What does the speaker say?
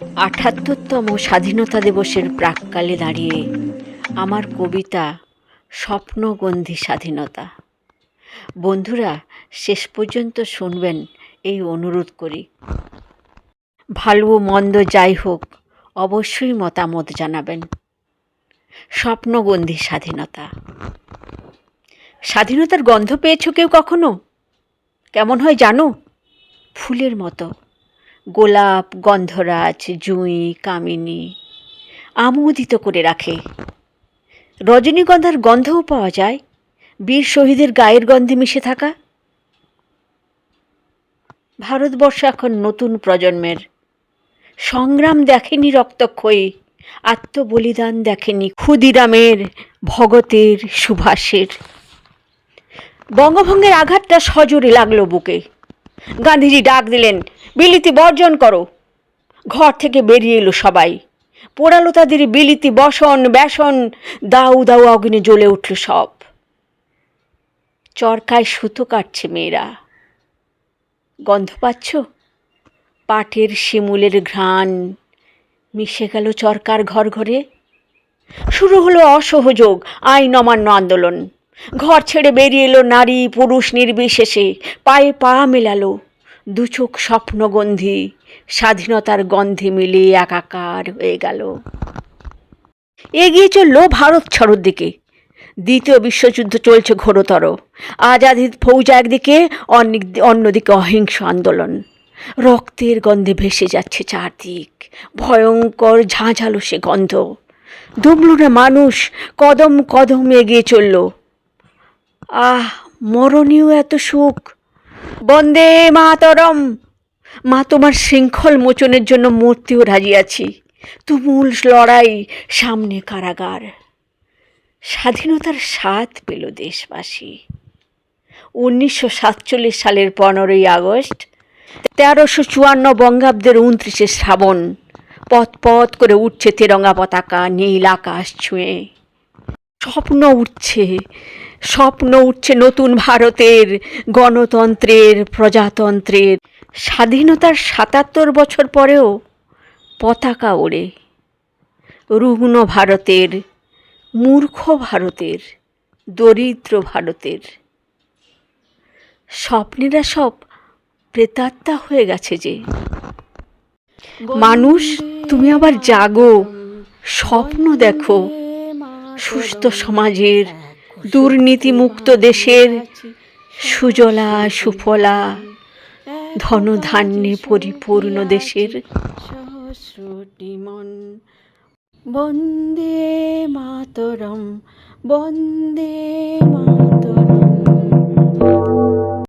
আঠাত্তরতম স্বাধীনতা দিবসের প্রাককালে দাঁড়িয়ে আমার কবিতা স্বপ্নগন্ধি স্বাধীনতা। বন্ধুরা, শেষ পর্যন্ত শুনবেন এই অনুরোধ করি। ভালো মন্দ যাই হোক, অবশ্যই মতামত জানাবেন। স্বপ্নগন্ধি স্বাধীনতা। স্বাধীনতার গন্ধ পেয়েছ কেউ কখনো? কেমন হয় জানো? ফুলের মতো। গোলাপ, গন্ধরাজ, জুঁই, কামিনী আমোদিত করে রাখে। রজনীগন্ধার গন্ধও পাওয়া যায়। বীর শহীদের গায়ের গন্ধে মিশে থাকা। ভারতবর্ষ এখন নতুন প্রজন্মের। সংগ্রাম দেখেনি রক্তক্ষয়ী, আত্মবলিদান দেখেনি ক্ষুদিরামের, ভগতের সুভাষের। বঙ্গভঙ্গের আঘাতটা সজোরে লাগল বুকে। গান্ধীজি ডাক দিলেন বিলিতি বর্জন করো। ঘর থেকে বেরিয়ে এলো সবাই। পোড়ালো তাদের বিলিতি বসন, ব্যাসন, দাউ দাউ অগ্নি জ্বলে উঠল সব। চরকায় সুতো কাটছে মেয়েরা। গন্ধ পাচ্ছ? পাটের শিমুলের ঘ্রাণ। মিশে গেল চরকার ঘর ঘরে। শুরু হলো অসহযোগ, আইন অমান্য আন্দোলন। ঘর ছেড়ে বেরিয়ে এলো নারী পুরুষ নির্বিশেষে। পায়ে পা মেলালো। দুচোখ স্বপ্নগন্ধি স্বাধীনতার গন্ধে মিলিয়ে একাকার হয়ে গেল। এগিয়ে চলল ভারত ছাড়োর দিকে। দ্বিতীয় বিশ্বযুদ্ধ চলছে ঘোরতর। আজাদির ফৌজা একদিকে, অন্যদিকে অন্যদিকে অহিংস আন্দোলন। রক্তের গন্ধে ভেসে যাচ্ছে চারদিক। ভয়ঙ্কর ঝাঁঝালো সে গন্ধ। দুমল না মানুষ কদম কদম এগিয়ে চলল। আহ, মরণীয় এত সুখ। বন্দে মাতরম। মা, তোমার শৃঙ্খল মোচনের জন্য মূর্তিও রাজি আছি। তুমুল লড়াই, সামনে কারাগার। স্বাধীনতার স্বাদ পেল দেশবাসী। উনিশশো সাতচল্লিশ সালের পনেরোই আগস্ট, তেরোশো চুয়ান্ন বঙ্গাব্দের উনত্রিশে শ্রাবণ, পথ পথ করে উঠছে তেরঙ্গা পতাকা নীল আকাশ ছুঁয়ে। স্বপ্ন উঠছে স্বপ্ন উঠছে নতুন ভারতের, গণতন্ত্রের, প্রজাতন্ত্রের। স্বাধীনতার সাতাত্তর বছর পরেও পতাকা ওড়ে। রুগ্ন ভারতের, মূর্খ ভারতের, দরিদ্র ভারতের। স্বপ্নেরা সব প্রেতাত্মা হয়ে গেছে যে। মানুষ, তুমি আবার জাগো। স্বপ্ন দেখো। সুস্থ সমাজের দুর্নীতিমুক্ত দেশের সুজলা সুফলা ধনধান্যে পরিপূর্ণ দেশের সহস্রটিমন। বন্দে মাতরম বন্দে মাতরম।